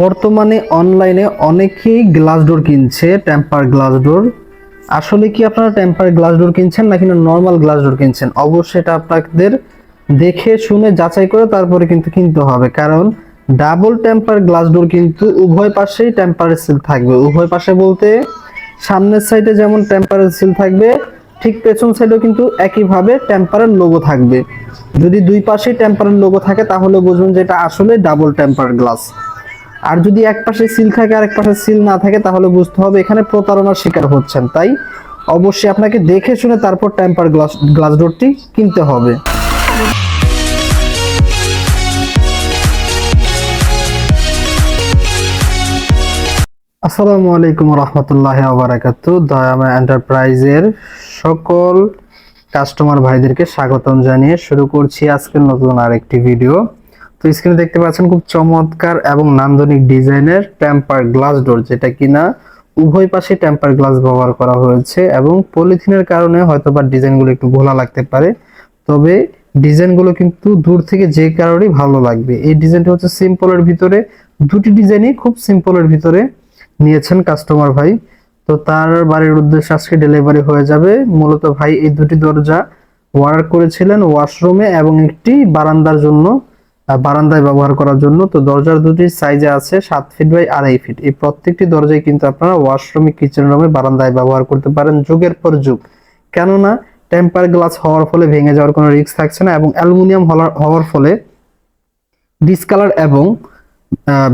বর্তমানে অনলাইনে অনেকেই গ্লাস ডোর কিনছে টেম্পার গ্লাস ডোর আসলে কি আপনারা টেম্পার গ্লাস ডোর কিনছেন নাকি না নর্মাল গ্লাস ডোর কিনছেন? অবশ্যই এটা আপনাদের দেখে, শুনে, যাচাই করে তারপরে কিন্তু কিনতে হবে। কারণ ডাবল টেম্পার গ্লাস ডোর কিন্তু উভয় পাশেই টেম্পার সিল থাকবে। উভয় পাশে বলতে সামনের সাইডে যেমন টেম্পারের সিল থাকবে, ঠিক পেছন সাইডেও কিন্তু একইভাবে টেম্পারের লোগো থাকবে। যদি দুই পাশেই টেম্পারের লোগো থাকে, তাহলে বুঝবেন যে এটা আসলে ডাবল টেম্পার গ্লাস আর যদি এক পাশে সিল থাকে আর এক পাশে সিল না থাকে, তাহলে বুঝতে হবে এখানে প্রতারণার শিকার হচ্ছেন। তাই অবশ্যই আপনাকে দেখে শুনে তারপর টেম্পার গ্লাস গ্লাস ডোরটি কিনতে হবে। আসসালামু আলাইকুম রহমতুল্লাহ আবরাকাত দয়ামা এন্টারপ্রাইজের সকল কাস্টমার ভাইদেরকে স্বাগতম জানিয়ে শুরু করছি আজকের নতুন আরেকটি ভিডিও। তো স্ক্রিনে দেখতে পাচ্ছেন খুব চমৎকার এবং নান্দনিক ডিজাইনের টেম্পার গ্লাস ডোর যেটা কিনা উভয় পাশে টেম্পার গ্লাস ব্যবহার করা হয়েছে এবং পলিথিনের কারণে হয়তো বা ডিজাইনগুলো একটু ঘোলা লাগতে পারে। তবে ডিজাইনগুলো কিন্তু দূর থেকে যে কারোরই ভালো লাগবে। এই ডিজাইনটা হচ্ছে সিম্পলের ভিতরে। দুটি ডিজাইনই খুব সিম্পলের ভিতরে নিয়েছেন কাস্টমার ভাই। তো তার বাড়ির উদ্দেশ্যে আজকে ডেলিভারি হয়ে যাবে। মূলত ভাই এই দুটি দরজা অর্ডার করেছিলেন ওয়াশরুমে এবং একটি বারান্দার জন্য। বারান্দায় ব্যবহার করার জন্য। তো দরজার দুটি সাইজে আছে সাত ফিট বাই আড়াই ফিট এই প্রত্যেকটি দরজায় কিন্তু আপনারা ওয়াশরুমে কিচেন রুমে বারান্দায় ব্যবহার করতে পারেন যুগের পর যুগ। কেননা টেম্পার গ্লাস হওয়ার ফলে ভেঙে যাওয়ার কোনো রিস্ক থাকছে না এবং অ্যালুমিনিয়াম হওয়ার ফলে ডিসকালার এবং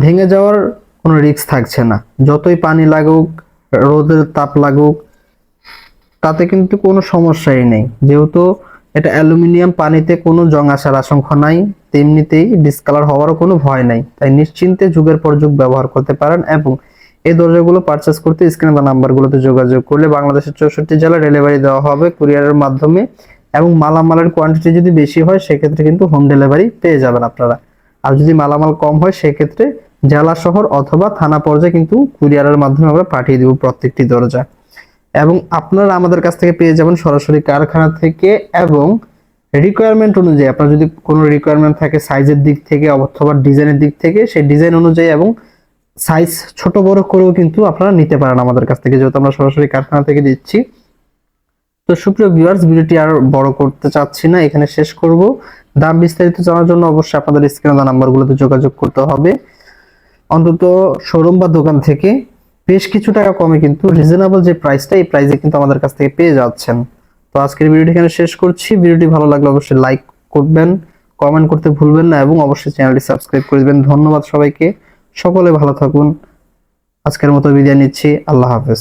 ভেঙে যাওয়ার কোনো রিস্ক থাকছে না। যতই পানি লাগুক, রোদের তাপ লাগুক, তাতে কিন্তু কোনো সমস্যাই নেই। যেহেতু এটা অ্যালুমিনিয়াম পানিতে কোনো জং আসার আশঙ্কা নাই। তেমনিতেই ডিসকালার হওয়ারও কোনো ভয় নাই। তাই নিশ্চিন্তে যুগের পর যুগ ব্যবহার করতে পারেন এবং এই দরজাগুলো পারচেস করতে স্ক্রিনে বা নাম্বারগুলোতে যোগাযোগ করলে বাংলাদেশের চৌষট্টি জেলা ডেলিভারি দেওয়া হবে কুরিয়ারের মাধ্যমে এবং মালামালের কোয়ান্টিটি যদি বেশি হয়, সেক্ষেত্রে কিন্তু হোম ডেলিভারি পেয়ে যাবেন আপনারা। আর যদি মালামাল কম হয়, সেক্ষেত্রে জেলা শহর অথবা থানা পর্যায়ে কিন্তু কুরিয়ারের মাধ্যমে আমরা পাঠিয়ে দিব প্রত্যেকটি দরজা। এবং আপনারা আমাদের কাছ থেকে পেয়ে যাবেন সরাসরি কারখানা থেকে এবং রিকোয়ারমেন্ট অনুযায়ী, আপনার যদি কোনো রিকোয়ারমেন্ট থাকে সাইজের দিক থেকে অথবা ডিজাইনের দিক থেকে, সেই ডিজাইন অনুযায়ী এবং সাইজ ছোট বড় করেও কিন্তু আপনারা নিতে পারেন আমাদের কাছ থেকে, যেহেতু আমরা সরাসরি কারখানা থেকে দিচ্ছি। তো সুপ্রিয় ভিউয়ার্স ভিডিওটি আর বড় করতে চাচ্ছি না, এখানে শেষ করব। দাম বিস্তারিত জানার জন্য অবশ্যই আপনাদের স্ক্রিনে দেওয়া নাম্বারগুলোতে যোগাযোগ করতে হবে। অন্তত শোরুম বা দোকান থেকে বেশ কিছু টাকা কমে কিন্তু রিজনেবল যে প্রাইসটা এই প্রাইসে কিন্তু আমাদের কাছ থেকে পেয়ে যাচ্ছেন। তো আজকের ভিডিওটি এখানে শেষ করছি। ভিডিওটি ভালো লাগলে অবশ্যই লাইক করবেন কমেন্ট করতে ভুলবেন না এবং অবশ্যই চ্যানেলটি সাবস্ক্রাইব করে দেবেন। ধন্যবাদ সবাইকে। সকলে ভালো থাকুন। আজকের মতো বিদায় নিচ্ছি। আল্লাহ হাফেজ।